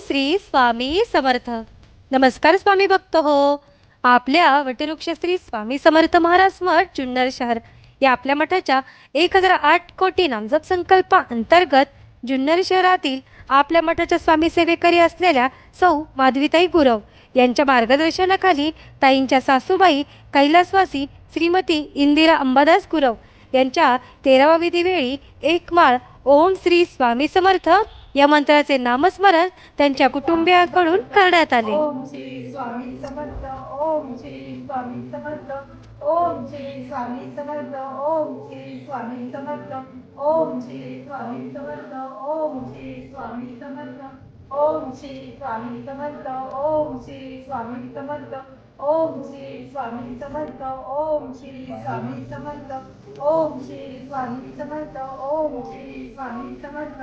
श्री स्वामी समर्थ. नमस्कार स्वामी भक्त हो. आपल्या वटवृक्ष श्री स्वामी समर्थ महाराज मठ जुन्नर शहर या आपल्या मठाच्या एक हजार आठ कोटी नामजप संकल्पा अंतर्गत जुन्नर शहरातील आपल्या मठाच्या स्वामी सेवेकरी असलेल्या सौ माधवीताई गुरव यांच्या मार्गदर्शनाखाली ताईंच्या सासूबाई कैलासवासी श्रीमती इंदिरा अंबादास गुरव यांच्या तेरावा विधीवेळी एक माळ ओम श्री स्वामी समर्थ या मंत्राचे नामस्मरण त्यांच्या कुटुंबियांकडून करण्यात आले ओम श्री स्वामी समर्थ ओम श्री स्वामी समर्थ ओम श्री स्वामी समर्थ ओम श्री स्वामी समर्थ ओम श्री स्वामी समर्थ ओम श्री स्वामी समर्थ ओम श्री स्वामी समर्थ ओम श्री स्वामी समर्थ ओम श्री स्वामी समर्थ ओम श्री स्वामी समर्थ ओम श्री स्वामी समर्थ ओम श्री स्वामी समर्थ